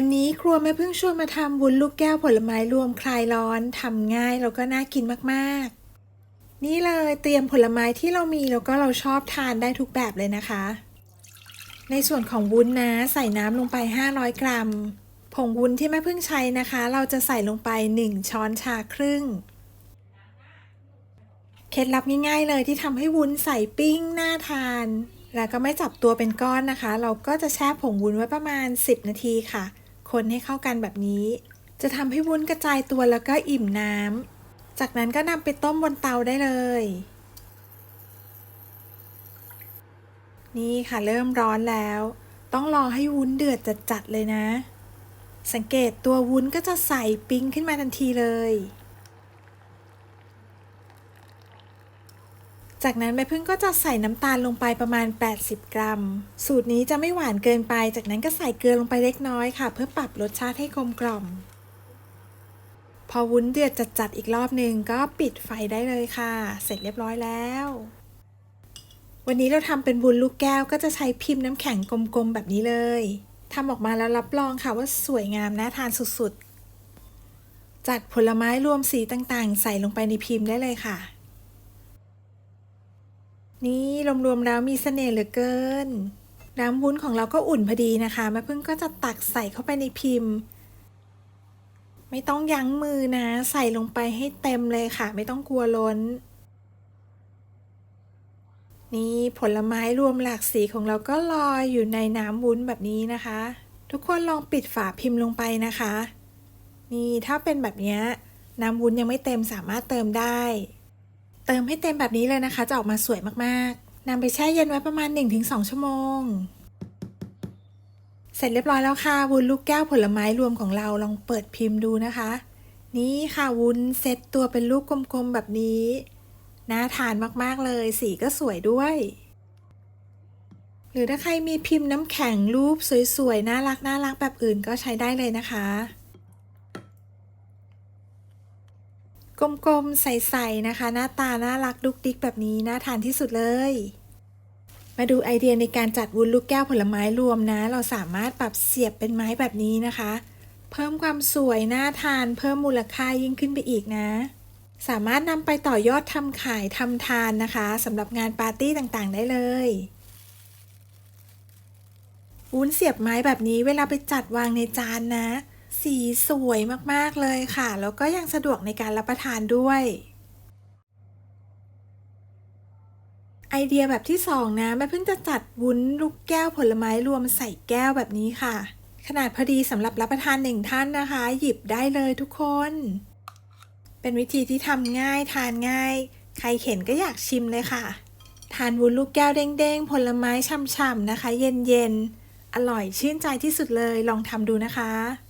วันนี้ครัวแม่พึ่งชวนมาทำวุ้นลูกแก้วผลไม้รวมคลายร้อนทำง่ายแล้วก็น่ากินมากๆ นี่เลยเตรียมผลไม้ที่เรามีแล้วก็เราชอบทานได้ทุกแบบเลยนะคะ ในส่วนของวุ้นนะใส่น้ำลงไป 500 กรัม ผงวุ้นที่แม่พึ่งใช้นะคะ เราจะใส่ลงไป 1 ช้อนชาครึ่ง เคล็ดลับง่ายๆเลยที่ทำให้วุ้นใส่ปิ้งน่าทานแล้วก็ไม่จับตัวเป็นก้อนนะคะ เราก็จะแช่ผงวุ้นไว้ประมาณ 10 นาทีค่ะ คนให้เข้ากันแบบนี้ จะทำให้วุ้นกระจายตัวแล้วก็อิ่มน้ำ จากนั้นก็นำไปต้มบนเตาได้เลย นี่ค่ะเริ่มร้อนแล้ว ต้องรอให้วุ้นเดือดจัดๆเลยนะ สังเกตตัววุ้นก็จะใสปิ้งขึ้นมาทันทีเลย จากนั้นแม่พึ่งก็จะใส่น้ำตาลลงไปประมาณ 80 กรัม สูตรนี้จะไม่หวานเกินไป จากนั้นก็ใส่เกลือลงไปเล็กน้อยค่ะ เพื่อปรับรสชาติให้กลมกล่อม พอวุ้นเดือดจัดๆอีกรอบหนึ่งก็ปิดไฟได้เลยค่ะ เสร็จเรียบร้อยแล้ว วันนี้เราทำเป็นบุญลูกแก้วก็จะใช้พิมพ์น้ำแข็งกลมๆแบบนี้เลยทำออกมาแล้วรับรองค่ะว่าสวยงามน่าทานสุดๆ จัดผลไม้รวมสีต่างๆ ใส่ลงไปในพิมพ์ได้เลยค่ะ นี่รวมๆแล้วมีเสน่ห์เหลือเกิน น้ำวุ้นของเราก็อุ่นพอดีนะคะแม่พึ่งก็จะตักใส่เข้าไปในพิมพ์ ไม่ต้องยั้งมือนะ ใส่ลงไปให้เต็มเลยค่ะ ไม่ต้องกลัวล้น นี่ผลไม้รวมหลากสีของเราก็ลอยอยู่ในน้ำวุ้นแบบนี้นะคะ ทุกคนลองปิดฝาพิมพ์ลงไปนะคะ นี่ถ้าเป็นแบบนี้น้ำวุ้นยังไม่เต็มสามารถเติมได้ เติมให้เต็มแบบนี้เลยนะคะ จะออกมาสวยมากๆนำไปแช่เย็นไว้ประมาณ 1-2 ชั่วโมง เสร็จเรียบร้อยแล้วค่ะ วุ้นลูกแก้วผลไม้รวมของเราลองเปิดพิมพ์ดูนะคะ นี่ค่ะวุ้นเซตตัวเป็นลูกกลมๆแบบนี้น่าทานมากๆเลย สีก็สวยด้วย หรือถ้าใครมีพิมพ์น้ำแข็งรูปสวยๆ น่ารักน่ารักแบบอื่นก็ใช้ได้เลยนะคะ กลมๆ ใสๆ นะคะ หน้าตา น่ารักดุกดิกแบบนี้ น่าทานที่สุดเลย มาดูไอเดียในการจัดวุ้นลูกแก้วผลไม้รวมนะ เราสามารถปรับเสียบเป็นไม้แบบนี้นะคะ เพิ่มความสวย น่าทาน เพิ่มมูลค่ายิ่งขึ้นไปอีกนะ สามารถนำไปต่อยอดทำขายทำทานนะคะสำหรับงานปาร์ตี้ต่างๆ ได้เลยวุ้นเสียบไม้แบบนี้เวลาไปจัดวางในจานนะ สีสวยมากๆเลยค่ะ แล้วก็ยังสะดวกในการรับประทานด้วย ไอเดียแบบที่สองนะแม่เพิ่งจะจัดวุ้นลูกแก้วผลไม้รวมใส่แก้วแบบนี้ค่ะ ขนาดพอดีสำหรับรับประทานหนึ่งท่านนะคะ หยิบได้เลยทุกคน เป็นวิธีที่ทำง่ายทานง่าย ใครเห็นก็อยากชิมเลยค่ะ ทานวุ้นลูกแก้วเด้งๆ ผลไม้ช่ำๆนะคะ เย็นๆ อร่อยชื่นใจที่สุดเลยลองทำดูนะคะ